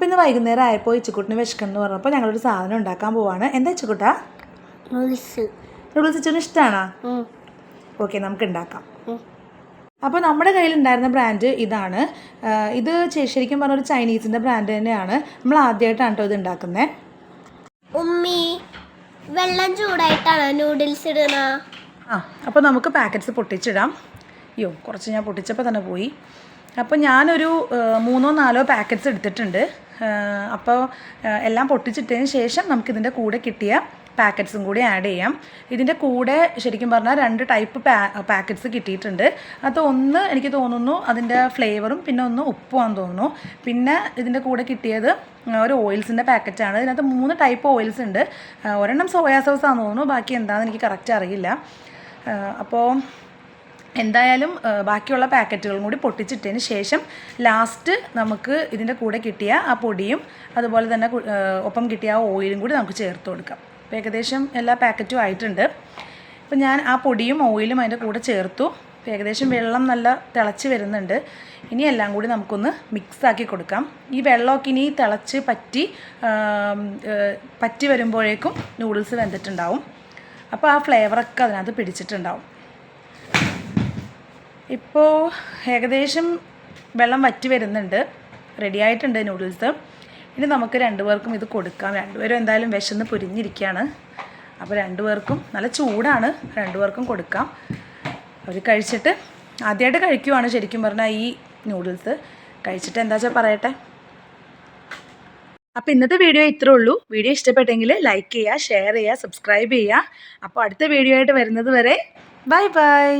അപ്പോൾ ഇന്ന് വൈകുന്നേരം ആയപ്പോൾ ഇച്ചക്കുട്ടിന് വിശക്കണം എന്ന് പറഞ്ഞപ്പോൾ ഞങ്ങളൊരു സാധനം ഉണ്ടാക്കാൻ പോവാണ്. എന്താ ഇച്ചക്കുട്ടാ നൂഡിൽസ് നൂഡിൽസ് ഇച്ചിന് ഇഷ്ടമാണോ ഓക്കെ നമുക്ക് ഉണ്ടാക്കാം അപ്പോൾ നമ്മുടെ കയ്യിലുണ്ടായിരുന്ന ബ്രാൻഡ് ഇതാണ്. ഇത് ശരിക്കും പറഞ്ഞ ഒരു ചൈനീസിന്റെ ബ്രാൻഡ് തന്നെയാണ്. നമ്മൾ ആദ്യമായിട്ടാണ് കേട്ടോ ഇത് ഉണ്ടാക്കുന്നത് ഉമ്മി വെള്ളം ചൂടായിട്ടാണ് നൂഡിൽസ് ഇടുന്ന? ആ അപ്പോൾ നമുക്ക് പാക്കറ്റ്സ് പൊട്ടിച്ചിടാം. അയ്യോ കുറച്ച് ഞാൻ പൊട്ടിച്ചപ്പോൾ തന്നെ പോയി. അപ്പോൾ ഞാനൊരു മൂന്നോ നാലോ പാക്കറ്റ്സ് എടുത്തിട്ടുണ്ട്. അപ്പോൾ എല്ലാം പൊട്ടിച്ചിട്ടതിന് ശേഷം നമുക്കിതിന്റെ കൂടെ കിട്ടിയ പാക്കറ്റ്സും കൂടി ആഡ് ചെയ്യാം. ഇതിന്റെ കൂടെ ശരിക്കും പറഞ്ഞാൽ രണ്ട് ടൈപ്പ് പാക്കറ്റ്സ് കിട്ടിയിട്ടുണ്ട്. അത് ഒന്ന് എനിക്ക് തോന്നുന്നു അതിന്റെ ഫ്ലേവറും പിന്നെ ഒന്ന് ഉപ്പുമാണെന്ന് തോന്നുന്നു. പിന്നെ ഇതിന്റെ കൂടെ കിട്ടിയത് ഒരു ഓയിൽസിന്റെ പാക്കറ്റാണ്. ഇതിനകത്ത് മൂന്ന് ടൈപ്പ് ഓയിൽസ് ഉണ്ട്. ഒരെണ്ണം സോയാ സോസ് ആണെന്ന് തോന്നുന്നു. ബാക്കി എന്താണെന്ന് എനിക്ക് കറക്റ്റ് അറിയില്ല. അപ്പോൾ എന്തായാലും ബാക്കിയുള്ള പാക്കറ്റുകളും കൂടി പൊട്ടിച്ചിട്ടതിന് ശേഷം ലാസ്റ്റ് നമുക്ക് ഇതിന്റെ കൂടെ കിട്ടിയ ആ പൊടിയും അതുപോലെ തന്നെ ഒപ്പം കിട്ടിയ ആ ഓയിലും കൂടി നമുക്ക് ചേർത്ത് കൊടുക്കാം. അപ്പോൾ ഏകദേശം എല്ലാ പാക്കറ്റും ആയിട്ടുണ്ട്. അപ്പോൾ ഞാൻ ആ പൊടിയും ഓയിലും അതിന്റെ കൂടെ ചേർത്തു. അപ്പോൾ ഏകദേശം വെള്ളം നല്ല തിളച്ച് വരുന്നുണ്ട്. ഇനി എല്ലാം കൂടി നമുക്കൊന്ന് മിക്സ് ആക്കി കൊടുക്കാം. ഈ വെള്ളമൊക്കെ ഇനി തിളച്ച് പറ്റി പറ്റി വരുമ്പോഴേക്കും നൂഡിൽസ് വെന്തിട്ടുണ്ടാവും. അപ്പോൾ ആ ഫ്ലേവറൊക്കെ അതിനകത്ത് പിടിച്ചിട്ടുണ്ടാവും. ഇപ്പോൾ ഏകദേശം വെള്ളം വറ്റി വരുന്നുണ്ട്. റെഡി ആയിട്ടുണ്ട് നൂഡിൽസ് ഇനി നമുക്ക് രണ്ടുപേർക്കും ഇത് കൊടുക്കാം. രണ്ടുപേരും എന്തായാലും വിശന്ന് പൊരിഞ്ഞിരിക്കുകയാണ്. അപ്പോൾ രണ്ടുപേർക്കും നല്ല ചൂടാണ്. രണ്ടുപേർക്കും കൊടുക്കാം. അവർ കഴിച്ചിട്ട് ആദ്യമായിട്ട് കഴിക്കുവാണ് ശരിക്കും പറഞ്ഞാൽ ഈ നൂഡിൽസ് കഴിച്ചിട്ട് എന്താ വെച്ചാൽ പറയട്ടെ? അപ്പോൾ ഇന്നത്തെ വീഡിയോ ഇത്രേ ഉള്ളൂ. വീഡിയോ ഇഷ്ടപ്പെട്ടെങ്കിൽ ലൈക്ക് ചെയ്യുക ഷെയർ ചെയ്യുക സബ്സ്ക്രൈബ് ചെയ്യുക. അപ്പോൾ അടുത്ത വീഡിയോ ആയിട്ട് വരുന്നത് വരെ ബൈ ബൈ.